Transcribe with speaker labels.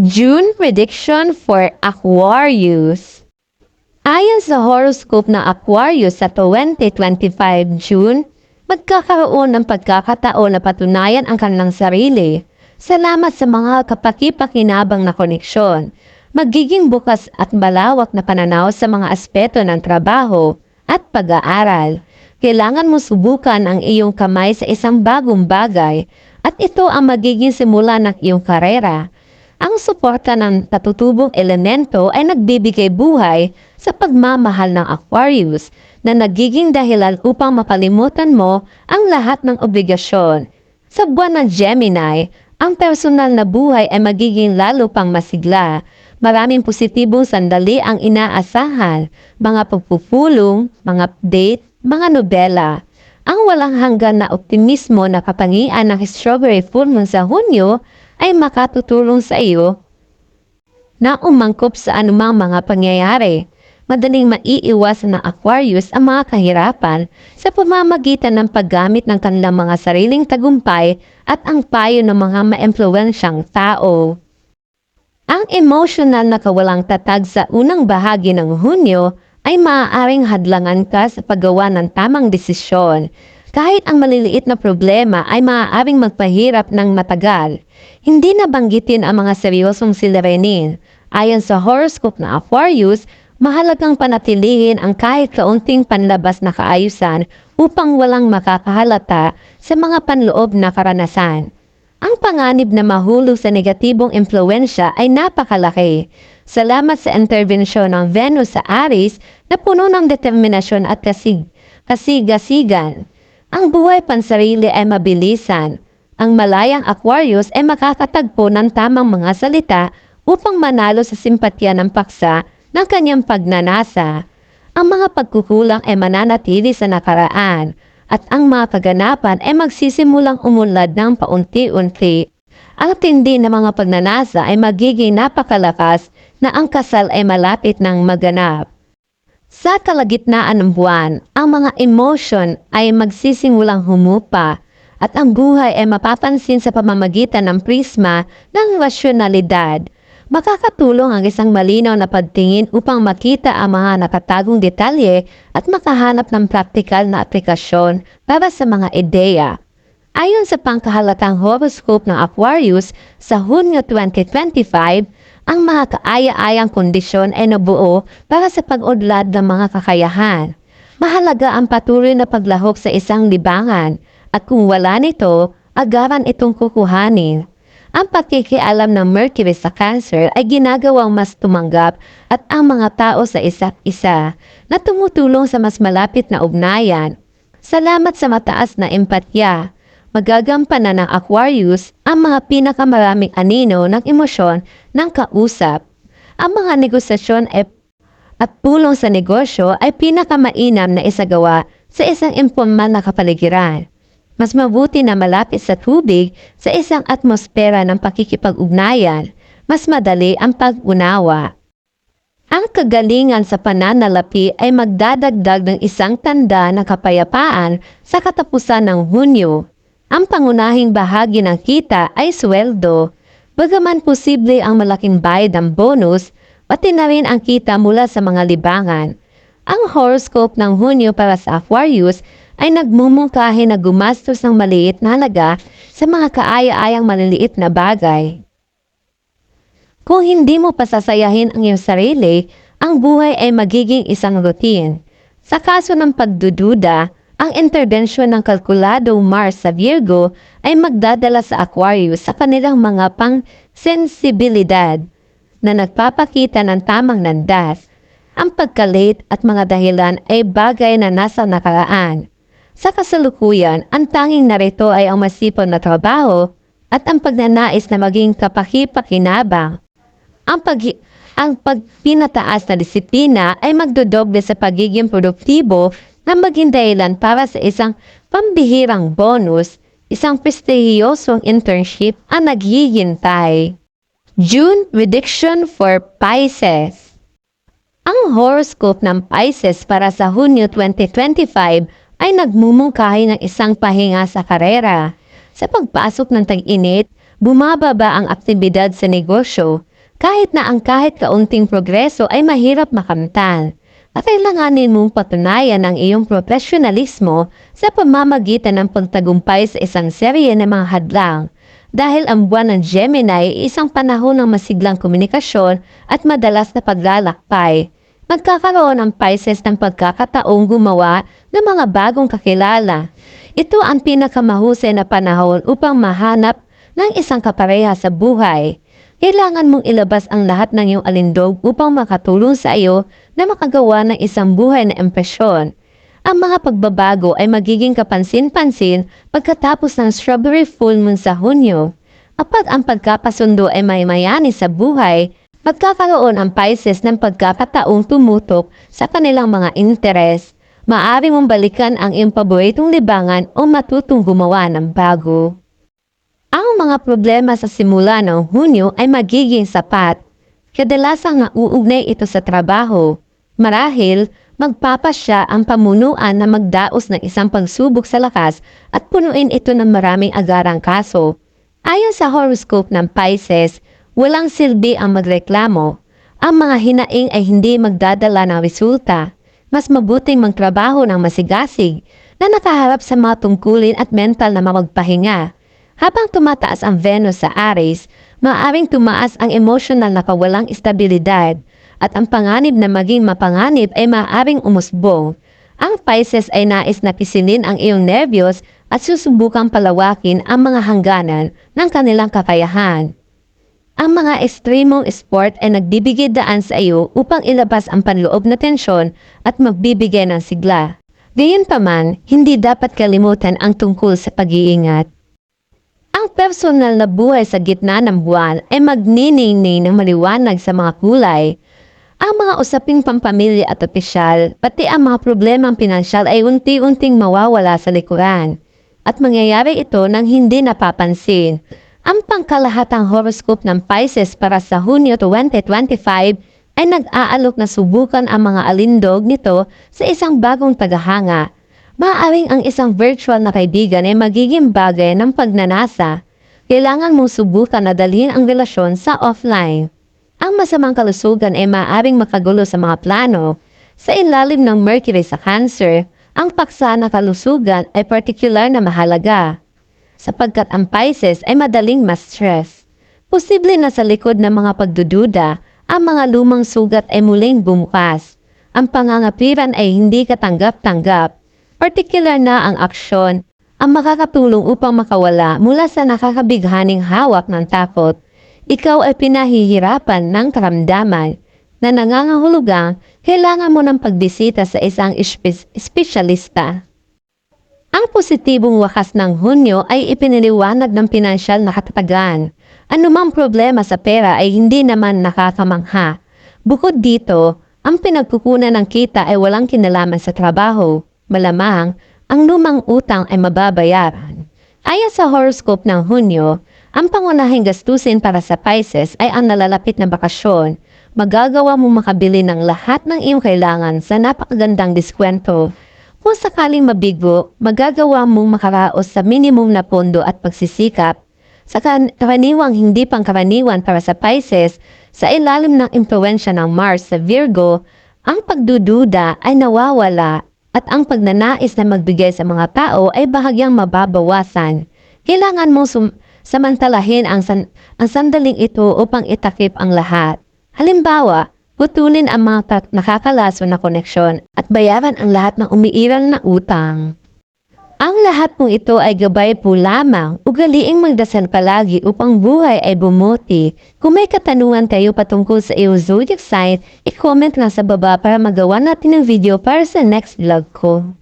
Speaker 1: June prediction for Aquarius. Ayon sa horoscope ng Aquarius sa 2025 June, magkakaroon ng pagkakataon na patunayan ang kanilang sarili. Salamat sa mga kapakipakinabang na koneksyon. Magiging bukas at malawak na pananaw sa mga aspeto ng trabaho at pag-aaral. Kailangan mo subukan ang iyong kamay sa isang bagong bagay at ito ang magiging simula ng iyong karera. Ang suporta ng katutubong elemento ay nagbibigay buhay sa pagmamahal ng Aquarius na nagiging dahilan upang mapalimutan mo ang lahat ng obligasyon. Sa buwan ng Gemini, ang personal na buhay ay magiging lalo pang masigla. Maraming positibong sandali ang inaasahan, mga pagpupulong, mga update, mga nobela. Ang walang hanggan na optimismo na kapangian ng strawberry full moon sa Hunyo ay makatutulong sa iyo na umangkop sa anumang mga pangyayari. Madaling maiiwasan ng Aquarius ang mga kahirapan sa pamamagitan ng paggamit ng kanilang mga sariling tagumpay at ang payo ng mga maimpluwensyang tao. Ang emotional na kawalang tatag sa unang bahagi ng Hunyo ay maaaring hadlangan ka sa paggawa ng tamang desisyon. Kahit ang maliliit na problema ay maaaring magpahirap ng matagal, hindi nabanggitin ang mga seryosong siliranin. Ayon sa horoscope na Aquarius, mahalagang panatilihin ang kahit kaunting panlabas na kaayusan upang walang makakahalata sa mga panloob na karanasan. Ang panganib na mahulog sa negatibong impluensya ay napakalaki. Salamat sa interbensyon ng Venus sa Aries na puno ng determinasyon at kasig kasigasigan. Ang buhay pansarili ay mabilisan. Ang malayang Aquarius ay makakatagpo ng tamang mga salita upang manalo sa simpatya ng paksa ng kanyang pagnanasa. Ang mga pagkukulang ay mananatili sa nakaraan at ang mga kaganapan ay magsisimulang umunlad ng paunti-unti. Ang tindi ng mga pagnanasa ay magiging napakalakas na ang kasal ay malapit ng maganap. Sa kalagitnaan ng buwan, ang mga emotion ay magsisimulang humupa at ang buhay ay mapapansin sa pamamagitan ng prisma ng rasyonalidad. Makakatulong ang isang malinaw na pagtingin upang makita ang mga nakatagong detalye at makahanap ng praktikal na aplikasyon para sa mga ideya. Ayon sa pangkahalatang horoscope ng Aquarius sa Hunyo 2025, ang mga kaaya-ayang kondisyon ay nabuo para sa pag-udlad ng mga kakayahan. Mahalaga ang patuloy na paglahok sa isang libangan at kung wala nito, agaran itong kukuhanin. Ang pakikialam ng Mercury sa Cancer ay ginagawang mas tumanggap at ang mga tao sa isa't isa na tumutulong sa mas malapit na ugnayan. Salamat sa mataas na empatya. Magagampanan ng Aquarius ang mga pinakamaraming anino ng emosyon ng kausap. Ang mga negosasyon at pulong sa negosyo ay pinakamainam na isagawa sa isang informal na kapaligiran. Mas mabuti na malapit sa tubig sa isang atmosfera ng pakikipag-ugnayan, mas madali ang pag-unawa. Ang kagalingan sa pananalapi ay magdadagdag ng isang tanda ng kapayapaan sa katapusan ng Hunyo. Ang pangunahing bahagi ng kita ay sweldo. Bagaman posible ang malaking bayad ng bonus, pati na rin ang kita mula sa mga libangan. Ang horoscope ng Hunyo para sa Aquarius ay nagmumungkahi na gumastos ng maliit na halaga sa mga kaaya-ayang maliliit na bagay. Kung hindi mo pasasayahin ang iyong sarili, ang buhay ay magiging isang routine. Sa kaso ng pagdududa, ang interbensyon ng kalkuladong Mars sa Virgo ay magdadala sa Aquarius sa kanilang mga pang-sensibilidad na nagpapakita ng tamang landas. Ang pagkalate at mga dahilan ay bagay na nasa nakaraan. Sa kasalukuyan, ang tanging narito ay ang masipag na trabaho at ang pagnanais na maging kapakipakinabang. Ang pag ang pagpinataas na disiplina ay magdodoble sa pagiging produktibo na maging dahilan para sa isang pambihirang bonus, isang prestihiyosong internship ang naghihintay. June Prediction for Pisces Ang horoscope ng Pisces para sa Hunyo 2025 ay nagmumungkahi ng isang pahinga sa karera. Sa pagpasok ng tag-init, bumababa ang aktibidad sa negosyo Kahit na ang kahit kaunting progreso ay mahirap makamtan. At kailanganin mong patunayan ang iyong profesionalismo sa pamamagitan ng pagtagumpay sa isang serye ng mga hadlang. Dahil ang buwan ng Gemini ay isang panahon ng masiglang komunikasyon at madalas na paglalakbay. Magkakaroon ang Pisces ng pagkakataong gumawa ng mga bagong kakilala. Ito ang pinakamahusay na panahon upang mahanap ng isang kapareha sa buhay. Kailangan mong ilabas ang lahat ng iyong alindog upang makatulong sa iyo na makagawa ng isang buhay na impresyon. Ang mga pagbabago ay magiging kapansin-pansin pagkatapos ng strawberry full moon sa Hunyo. Kapag ang pagkapasundo ay may mayani sa buhay, magkakaroon ang Pisces ng pagkakataong tumutok sa kanilang mga interes. Maaari mong balikan ang iyong libangan o matutong gumawa ng bago. Ang mga problema sa simula ng Hunyo ay magiging sapat. Kadalasang nauugnay ito sa trabaho. Marahil, magpapasya ang pamunuan na magdaos ng isang pagsubok sa lakas at punuin ito ng maraming agarang kaso. Ayon sa horoscope ng Pisces, walang silbi ang magreklamo. Ang mga hinaing ay hindi magdadala ng resulta. Mas mabuting magtrabaho ng masigasig na nakaharap sa mga tungkulin at mental na mapagpahinga. Habang tumataas ang Venus sa Aries, maaaring tumaas ang emotional na kawalang estabilidad at ang panganib na maging mapanganib ay maaaring umusbong. Ang Pisces ay nais na pisilin ang iyong nervyos at susubukang palawakin ang mga hangganan ng kanilang kakayahan. Ang mga ekstremong sport ay nagbibigay daan sa iyo upang ilabas ang panloob na tensyon at magbibigay ng sigla. Gayunpaman, hindi dapat kalimutan ang tungkol sa pag-iingat. Ang personal na buhay sa gitna ng buwan ay magniningning ng maliwanag sa mga kulay. Ang mga usaping pampamilya at opisyal, pati ang mga problemang pinansyal ay unti-unting mawawala sa likuran. At mangyayari ito nang hindi napapansin. Ang pangkalahatang horoscope ng Pisces para sa Hunyo 2025 ay nag-aalok na subukan ang mga alindog nito sa isang bagong tagahanga Maaaring ang isang virtual na kaibigan ay magiging bagay ng pagnanasa. Kailangan mong subukan na dalhin ang relasyon sa offline. Ang masamang kalusugan ay maaaring makagulo sa mga plano. Sa ilalim ng Mercury sa Cancer, ang paksa na kalusugan ay particular na mahalaga. Sapagkat ang Pisces ay madaling ma-stress. Posible na sa likod ng mga pagdududa, ang mga lumang sugat ay muling bumukas. Ang pangangapiran ay hindi katanggap-tanggap Partikular na ang aksyon ang makakatulong upang makawala mula sa nakakabighaning hawak ng takot. Ikaw ay pinahihirapan ng karamdaman na nangangahulugang kailangan mo ng pagbisita sa isang espesyalista. Ang positibong wakas ng Hunyo ay ipiniliwanag ng pinansyal na katatagan. Anumang problema sa pera ay hindi naman nakakamangha. Bukod dito, ang pinagkukunan ng kita ay walang kinalaman sa trabaho malamang ang lumang utang ay mababayaran. Ayon sa horoscope ng Hunyo, ang pangunahing gastusin para sa Pisces ay ang nalalapit na bakasyon. Magagawa mo makabili ng lahat ng iyong kailangan sa napakagandang diskwento. Kung sakaling mabigo, magagawa mong makaraos sa minimum na pondo at pagsisikap. Sa karaniwang hindi pangkaraniwan para sa Pisces, sa ilalim ng impluensya ng Mars sa Virgo, ang pagdududa ay nawawala at ang pagnanais na magbigay sa mga tao ay bahagyang mababawasan. Kailangan mong sum- samantalahin ang, san- ang sandaling ito upang itakip ang lahat. Halimbawa, putulin ang mga nakakalaso na koneksyon at bayaran ang lahat ng umiiral na utang. Ang lahat pong ito ay gabay po lamang. Ugaliing magdasal palagi upang buhay ay bumuti. Kung may katanungan kayo patungkol sa iyong zodiac sign, i-comment lang sa baba para magawa natin ng video para sa next vlog ko.